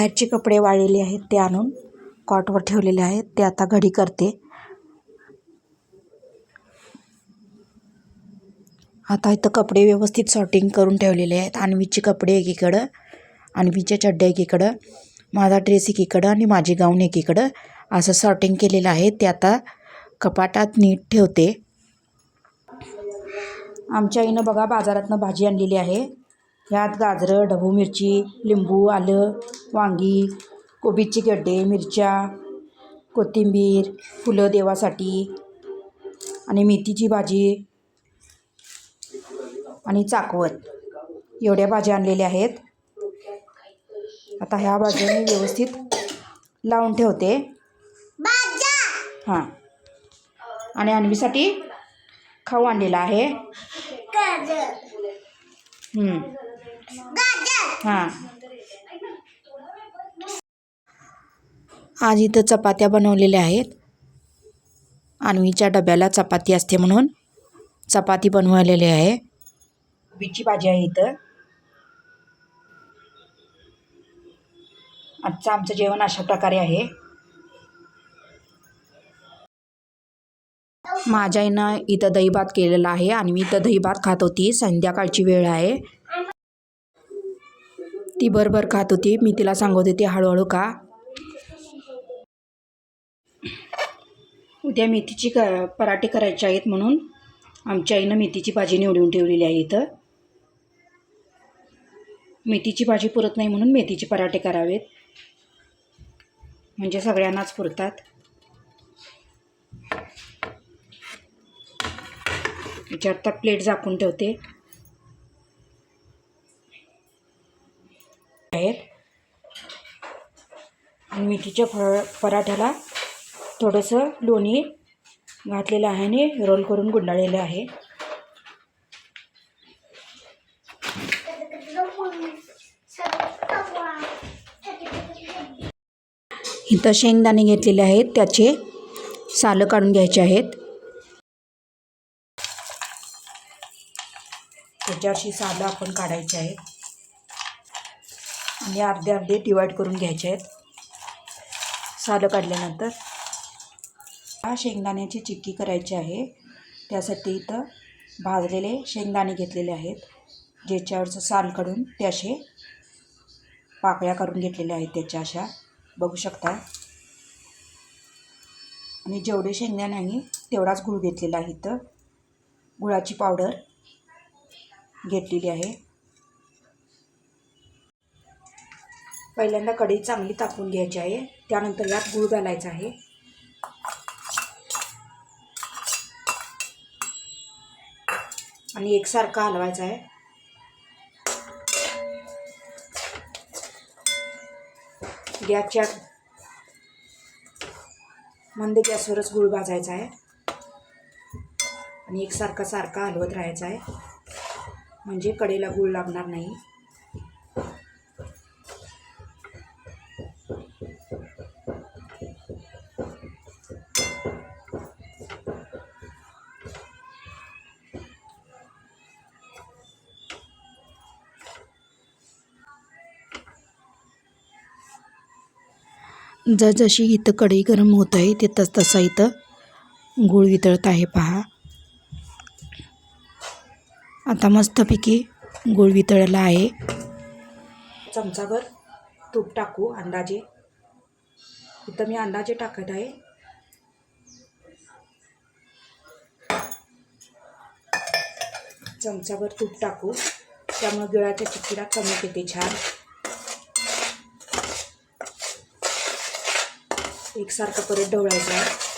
बाहेरचे कपडे वाळलेले आहेत ते आणून कॉटवर ठेवलेले आहेत ते आता घडी करते. आता इथं कपडे व्यवस्थित सॉर्टिंग करून ठेवलेले आहेत. आणवीचे कपडे एकीकडं अन्वीच्या चड्ड्या एकीकडं माझा ड्रेस एकीकडं आणि माझे गाऊन एकीकडं. असं सॉर्टिंग केलेलं आहे. ते आता कपाटात नीट ठेवते. आमच्या आईनं बघा बाजारातनं भाजी आणलेली आहे. ह्यात गाजरं ढबू मिरची लिंबू आलं वांगी कोबीचे गड्डे मिरच्या कोथिंबीर फुलं देवासाठी आणि मेथीची भाजी आणि चाकवत. एवढ्या भाज्या आणलेल्या आहेत. आता ह्या भाज्या मी व्यवस्थित लावून ठेवते. हां. आणि अन्वीसाठी खाऊ आणलेला आहे. हां. आज इथं चपात्या बनवलेल्या आहेत. अन्वीच्या डब्याला चपाती असते म्हणून चपाती बनवलेली आहे. कोबीची भाजी आहे इथं. आजचं आमचं जेवण अशा प्रकारे आहे. माझ्या आईनं इथं दहीभात केलेला आहे. आणि मी इथं दहीभात खात होती. संध्याकाळची वेळ आहे. ती बरोबर खात होती. मी तिला सांगत होती हळूहळू का उद्या मेथीची क पराठे करायचे आहेत म्हणून आमच्या आईनं मेथीची भाजी निवडून ठेवलेली आहे इथं. मेथीची भाजी पुरत नाही म्हणून मेथीचे पराठे करावेत. म्हणजे सगळ्यांनाच पुरतात. याच्यावर आता प्लेट झाकून ठेवते. आहेत. आणि मेथीच्या फ पराठ्याला थोडंसं लोणी घातलेलं आहे आणि रोल करून गुंडाळलेलं आहे. इथं शेंगदाणे घेतलेले आहेत. त्याचे सालं काढून घ्यायचे आहेत. त्याच्याशी सालं आपण काढायचे आहेत. आणि अर्धे अर्धे डिवाईड करून घ्यायचे आहेत. सालं काढल्यानंतर हा शेंगदाण्याची चिक्की करायची आहे. त्यासाठी इथं भाजलेले शेंगदाणे घेतलेले आहेत. ज्याच्यावरचं साल काढून ते असे पाकळ्या करून घेतलेल्या आहेत. त्याच्या अशा. बघू शकता. आणि जेवढे शेंगदाणे आहे तेवढाच गुळ घेतलेला आहे इथं. गुळाची पावडर घेतलेली आहे. पहिल्यांदा कढई चांगली तापून घ्यायची आहे. त्यानंतर यात गूळ घालायचा आहे. आणि एकसारखा हलवायचा आहे. गॅसच्या मंद गॅसवरच गूळ भाजायचा आहे. आणि एकसारखा सारखा हलवत राहायचा आहे. म्हणजे कडेला गूळ लागणार नाही. जसजशी इथं कढई गरम होत आहे ते तस तसा इथं गूळ वितळत आहे पहा. आता मस्तपैकी गूळ वितळला आहे. चमचाभर तूप टाकू अंदाजे. इथं मी अंदाजे टाकत आहे. चमचाभर तूप टाकू. त्यामुळे गिळाच्या चिक्कीला कमी येते छान. एकसारखं परत ढवळायचं आहे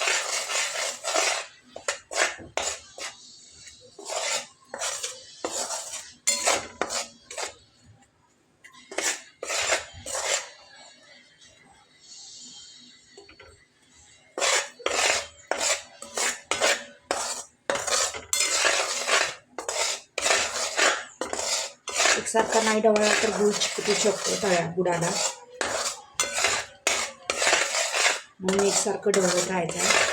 एकसारखा नाही ढवळला तर गुळ चिकटू शकतो तळ्या गुडाला म्हणून एकसारखं ढवळत खायचं आहे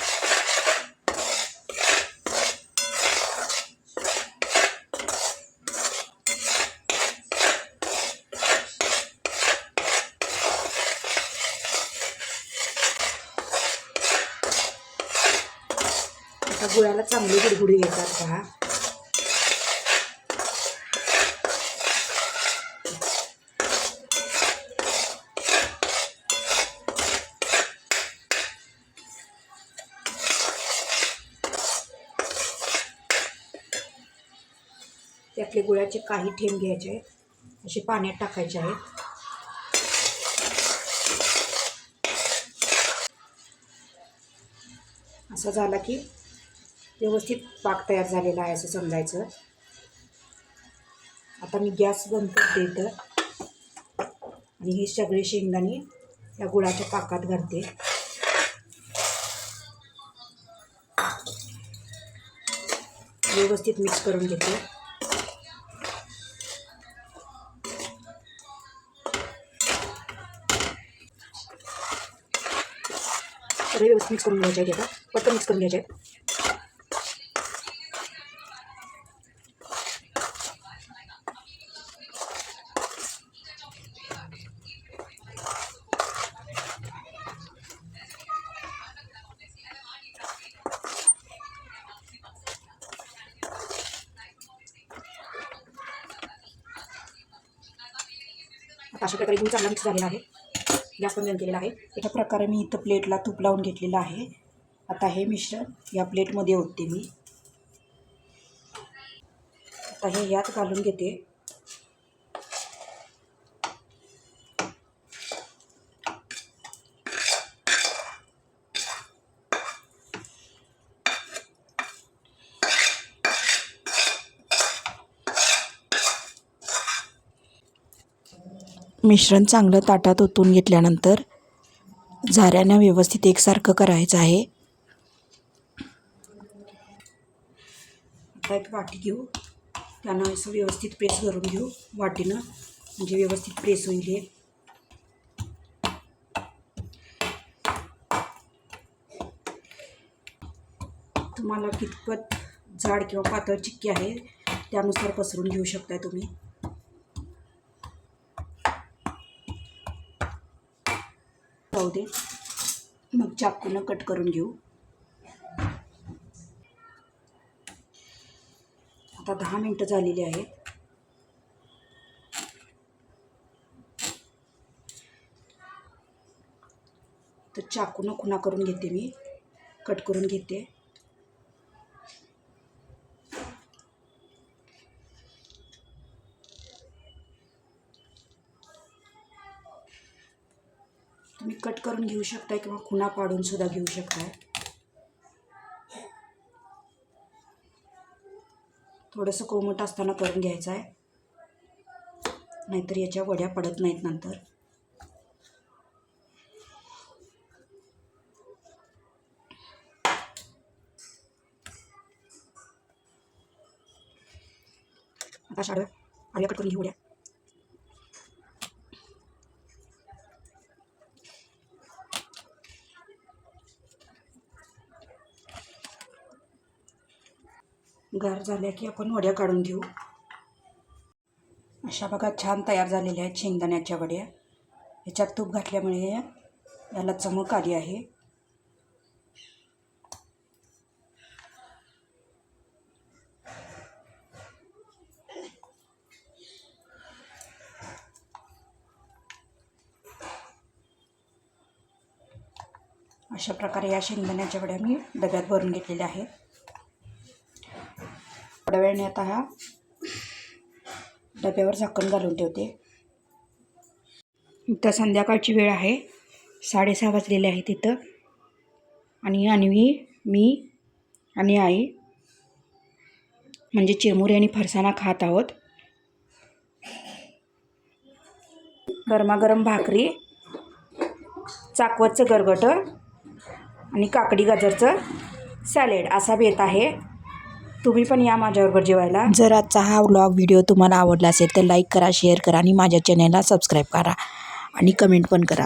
आता गुळाला चांगली गुडगुडी येतात का त्यातले गुळाचे काही थेंब घ्यायचे आहेत. असे पाण्यात टाकायचे आहेत. असा झाला की व्यवस्थित पाक तयार झालेला आहे असं समजायचं. आता मी गॅस बंद करते इथं. आणि हे सगळे शेंगदाणे या गुळाच्या पाकात घालते. व्यवस्थित मिक्स करून घेते. मिक्स करून घ्यायचे आहेत आता. पटकन मिक्स करून घ्यायचे आहेत. अशा प्रकारे गुळ चांगला मिक्स झालेला आहे. गॅस बंद केलेला आहे. अशा प्रकारे मी इथं प्लेटला तूप लावून घेतलेलं आहे. आता हे मिश्रण या प्लेटमध्ये ओतते मी. आता हे यात घालून घेते. मिश्रण चांगलं ताटात ओतून घेतल्यानंतर झाऱ्यानं व्यवस्थित एकसारखं करायचं आहे. एक वाटी घेऊ. त्यानं असं व्यवस्थित प्रेस करून घेऊ. वाटीनं म्हणजे व्यवस्थित प्रेस होईल हे. तुम्हाला कितपत जाड किंवा पातळ चिक्की आहे त्यानुसार पसरून घेऊ शकताय तुम्ही. जाऊ दे मग चाकूनं कट करून घेऊ. आता दहा मिनटं झालेली आहेत. तर चाकूनं खुणा करून घेते मी. कट करून घेते. घेऊ शकताय किंवा खुणा पाडून सुद्धा घेऊ शकताय? थोडंसं कोमट असताना करून घ्यायचं आहे नाहीतर याच्या वड्या पडत नाहीत नंतर. आता शाडव्या आल्या कट करून घेऊ गार झाल्या की आपण वड्या काढून घेऊ. अशा बघा छान तयार झालेल्या आहेत शेंगदाण्याच्या वड्या. ह्याच्यात तूप घातल्यामुळे याला चमक आली आहे. अशा प्रकारे या शेंगदाण्याच्या वड्या मी डब्यात भरून घेतलेल्या आहेत. थोड्या वेळाने आता हा डब्यावर झाकण घालून ठेवते. इथं संध्याकाळची वेळ आहे. साडेसहा वाजलेले आहे तिथं. आणि अन्वी मी आणि आई म्हणजे चिरमुरे आणि फरसाणा खात आहोत. गरमागरम भाकरी चाकवतचं गरगटं आणि काकडी गाजरचं सॅलेड असा बेत आहे. तुम्ही पण या माझ्याबरोबर जेवायला. जर आजचा हा व्लॉग व्हिडिओ तुम्हाला आवडला असेल तर लाईक करा शेअर करा आणि माझ्या चॅनलला सबस्क्राईब करा आणि कमेंट पण करा.